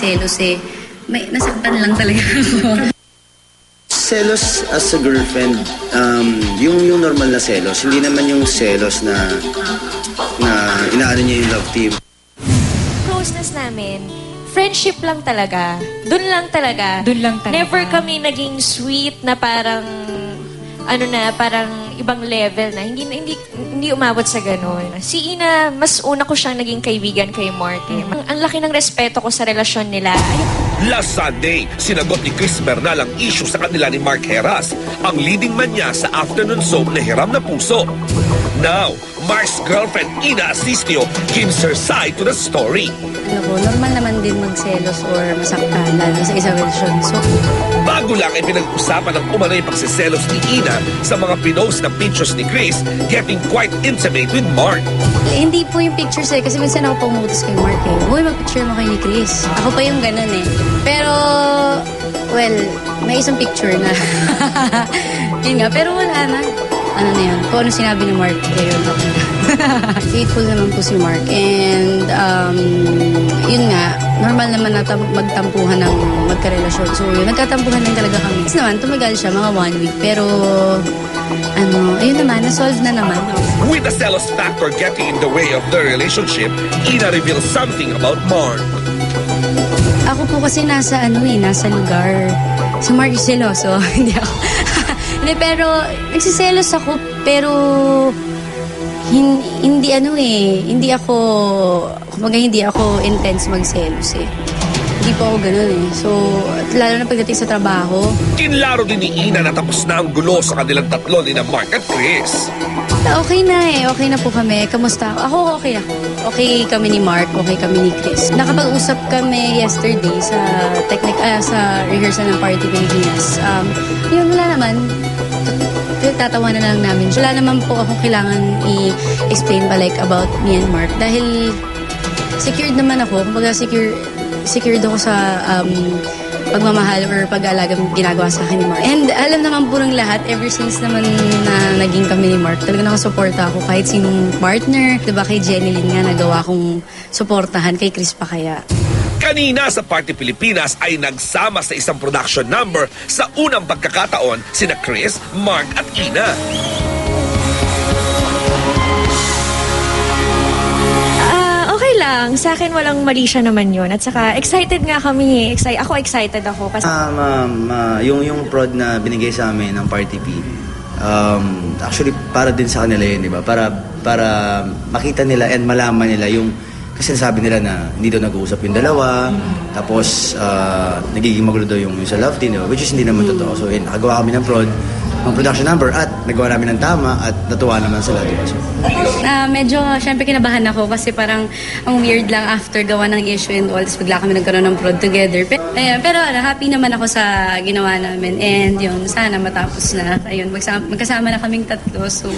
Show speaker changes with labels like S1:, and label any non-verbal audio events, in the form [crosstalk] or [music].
S1: magselos eh. May, nasaktan lang talaga ako.
S2: Selos as a girlfriend, um, yung, yung normal na selos, hindi naman yung selos na na inaano niya yung love team.
S3: closeness namin, friendship lang talaga. Doon lang talaga.
S4: Dun lang talaga.
S3: Never kami naging sweet na parang ano na, parang ibang level na. Hindi hindi hindi umabot sa ganun. Si Ina, mas una ko siyang naging kaibigan kay Mark. eh. Ang, ang laki ng respeto ko sa relasyon nila. Ay,
S5: Last Sunday, sinagot ni Chris Bernal ang issue sa kanila ni Mark Heras, ang leading man niya sa afternoon soap na Hiram na Puso. Now, Mark's girlfriend Ina Asistio gives her side to the story.
S1: ko, normal naman din magselos or masaktan lalo sa isang relasyon. So,
S5: Bago lang ay pinag-usapan ng umano'y pagsiselos ni Ina sa mga pinost na pictures ni Chris getting quite intimate with Mark.
S1: eh, hindi po yung pictures eh. Kasi minsan ako pumutos kay Mark eh. Uy, mag-picture mo kay ni Chris. Ako pa yung ganun eh. Pero, well, may isang picture na. [laughs] yun nga, pero wala na. Ano na yun? Kung ano sinabi ni Mark, eh, yun ako na. Faithful naman po si Mark. And, um, yun nga, normal naman na tam- magtampuhan ng magkarelasyon. So, yun, nagkatampuhan din talaga kami. Tapos naman, tumagal siya mga one week. Pero, ano, ayun naman, na-solve na naman.
S5: With the jealous factor getting in the way of the relationship, Ina reveals something about Mark.
S1: Ako po kasi nasa ano eh, nasa lugar. Si Mark is seloso. [laughs] hindi ako. Hindi, pero nagsiselos ako, pero hin- hindi ano eh, hindi ako, kumbaga hindi ako intense magselos eh. Hindi po ako ganun eh. So, lalo na pagdating sa trabaho,
S5: Kinlaro din ni Ina na tapos na ang gulo sa kanilang tatlo ni na Mark at Chris.
S1: okay na eh. Okay na po kami. Kamusta? Ako okay ako. Okay kami ni Mark, okay kami ni Chris. Nakapag-usap kami yesterday sa technic, ah, sa rehearsal ng Party Pilipinas. Um, yun, wala naman. Tatawa na lang namin. Wala naman po akong kailangan i-explain pa like about me and Mark. Dahil secured naman ako. Kumbaga secure, secured ako sa um, pagmamahal or pag-aalaga ginagawa sa akin ni Mark. And alam naman po ng lahat, ever since naman na naging kami ni Mark, talaga nakasuporta ako kahit sinong partner. Diba kay Jenny Lynn nga nagawa kong suportahan, kay Chris pa kaya.
S5: Kanina sa Party Pilipinas ay nagsama sa isang production number sa unang pagkakataon sina Chris, Mark at Ina.
S3: Ah, okay lang. Sa akin walang mali siya naman yun. At saka excited nga kami. Exci- ako excited ako kasi
S2: Um, um, uh, yung, yung prod na binigay sa amin ng Party P, um, actually para din sa kanila yun, di ba? Para, para makita nila and malaman nila yung kasi sabi nila na hindi daw nag-uusap yung dalawa, tapos uh, nagiging magulo daw yung, yung sa love team, which is hindi naman totoo. So, yun, nakagawa kami ng prod, ng production number at nagawa namin ng tama at natuwa naman sila, di ba? So,
S1: Ah, medyo, syempre kinabahan ako kasi parang ang weird lang after gawa ng issue and all, tapos bigla kami nagkaroon ng prod together. Pero, ayun, pero ano, happy naman ako sa ginawa namin and yun, sana matapos na. Ayun, magsama, magkasama na kaming tatlo. So,